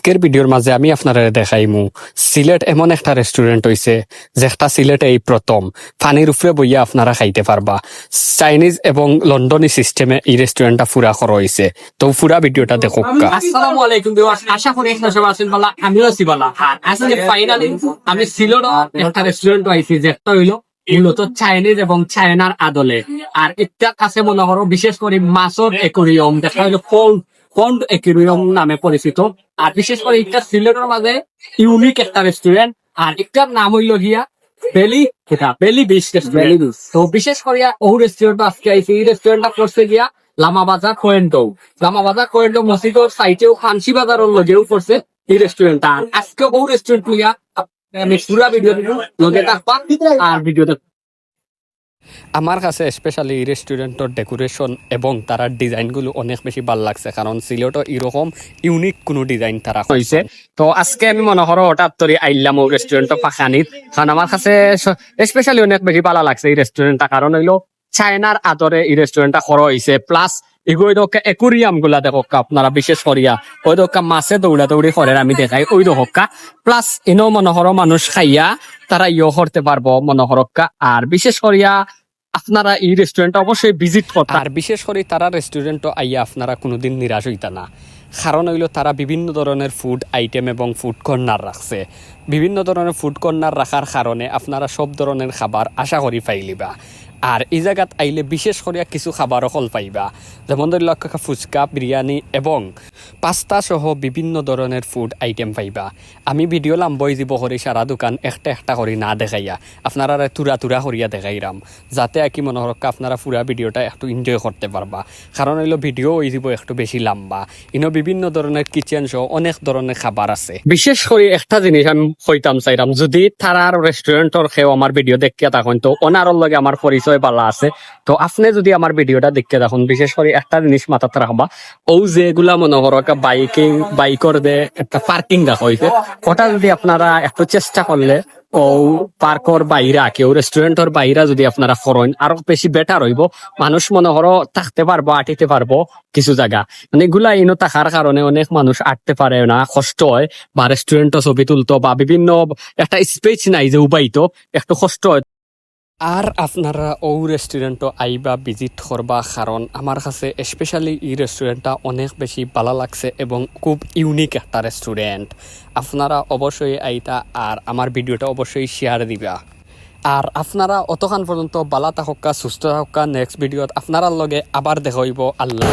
আজকের ভিডিওর মাঝে আমি আপনারা দেখাইমু সিলেট এমন একটা রেস্টুরেন্ট হইছে যেটা সিলেটে এই প্রথম। পানির উপরে বইয়া আপনারা খাইতে পারবা। চাইনিজ এবং লন্ডনি সিস্টেমে এই রেস্টুরেন্টটা ফুরা করা হয়েছে তো ফুরা ভিডিওটা দেখো আসসালামু আলাইকুম ভিউয়ার্স আশা করি আপনারা সবাই আছেন ভালো। আমিও আছি ভালো। আর আজকে ফাইনালি আমি সিলেট একটা রেস্টুরেন্ট আইছি যেটা হইল মূলত চাইনিজ এবং চায়নার আদলে। আর এটা কাছে মনে করো বিশেষ করে মাছর একুরিয়াম দেখা হইল ফন্ড ফন্ড একুরিয়াম নামে পরিচিত? আর বিশেষ করে এটা সিলেটের মাঝে ইউনিক একটা রেস্টুরেন্ট আর এটার নাম হইল গিয়া বেলি এটা বেলি বিচ রেস্টুরেন্ট তো বিশেষ করিয়া ও রেস্টুরেন্ট আজকে আইছি এই রেস্টুরেন্টটা করছে গিয়া লামা বাজার কোয়েন্টো লামা বাজার কোয়েন্টো মসজিদের সাইটেও ফান্সি বাজারের লগেও করছে এই রেস্টুরেন্টটা আজকে ও রেস্টুরেন্ট লইয়া আমি পুরা ভিডিও লগে থাকবা। আর ভিডিও আমার কাছে স্পেশালি রেস্টুরেন্টের ডেকোরেশন এবং তার ডিজাইনগুলো অনেক বেশি ভালো লাগছে কারণ সিলেটও এরকম ইউনিক কোনো ডিজাইন তারা হয়েছে তো আজকে আমি মনে করো হঠাৎ করে আইলাম ও রেস্টুরেন্ট পাখানিত। কারণ আমার কাছে স্পেশালি অনেক বেশি ভালো লাগছে এই রেস্টুরেন্টটা কারণ হইল চায়নার আদরে এই রেস্টুরেন্টটা খরচ হয়েছে প্লাস এগুলো দোকা একুরিয়ামগুলা দেখো আপনারা, বিশেষ করিয়া। ওই দোকা মাছে দৌড়া দৌড়ি করে আমি দেখাই ওই দোকা প্লাস ইনো মনোহর মানুষ খাইয়া তারা ইয়ে করতে পারব মনোহরকা আর বিশেষ করিয়া আপনারা এই রেস্টুরেন্ট অবশ্যই ভিজিট করতে আর বিশেষ করে তারা রেস্টুরেন্ট আইয়া আপনারা কোনোদিন নিরাশ হইতা না। কারণ হইল তারা বিভিন্ন ধরনের ফুড আইটেম এবং ফুড কর্নার রাখছে। বিভিন্ন ধরনের ফুড কর্নার রাখার কারণে আপনারা সব ধরনের খাবার আশা করি পাইলিবা। আর এই জায়গাত আইলে বিশেষ করিয়া কিছু খাবারও ফল পাইবা। যেমন ধরি লক্ষ ফুচকা, বিরিয়ানি এবং পাস্তা সহ বিভিন্ন ধরনের ফুড আইটেম পাইবা। আমি ভিডিও লাম্বই দিব করি সারা দোকান, একটা একটা করি না দেখাইয়া। আপনারা তুরা তুরা করিয়া দেখাইরাম যাতে আর কি মনে হরক আপনারা পুরা ভিডিওটা একটু এনজয় করতে পারবা। কারণ হইল ভিডিও হয়ে যাব একটু বেশি লম্বা। ইনো বিভিন্ন ধরনের কিচেন সহ অনেক ধরনের খাবার আছে। বিশেষ করে একটা জিনিস আমি কইতাম চাইরাম যদি তারার রেস্টুরেন্টর খেও আমার ভিডিও দেখিয়া তখন তো ওনারর লগে আমার পরিচয় পালা আছে। তো আপনি যদি আমার ভিডিওটা দেখতে দেখুন, বিশেষ করে একটা জিনিস মাথাতে রাখবা ও যেগুলা মনে করো একটা বাইকিং, বাইকর দে একটা পার্কিং দেখা হইছে, ওটা যদি আপনারা একটু চেষ্টা করলে, ও পার্কর বাইরা কেউ রেস্টুরেন্টর বাইরা যদি আপনারা করেন আরও বেশি বেটার হইব। মানুষ মনে করো থাকতে পারব, আটিতে পারব কিছু জায়গা। মানে এগুলা ইনো থাকার কারণে অনেক মানুষ আটতে পারে না, কষ্ট হয়, বা রেস্টুরেন্টও ছবি তুলতো, বা বিভিন্ন একটা স্পেস নাই যে উবাইতো, একটু কষ্ট হয়। আর আপনারা ও রেস্টুরেন্টও আইবা ভিজিট করবা কারণ আমার কাছে স্পেশালি এই রেস্টুরেন্টটা অনেক বেশি ভালো লাগছে এবং খুব ইউনিক একটা রেস্টুরেন্ট আপনারা অবশ্যই আইতা আর আমার ভিডিওটা অবশ্যই শেয়ার দিবা। আর আপনারা অতখান পর্যন্ত বালা থাকা সুস্থ থাকা নেক্সট ভিডিওত আপনার লগে আবার দেখা হইব। আল্লাহ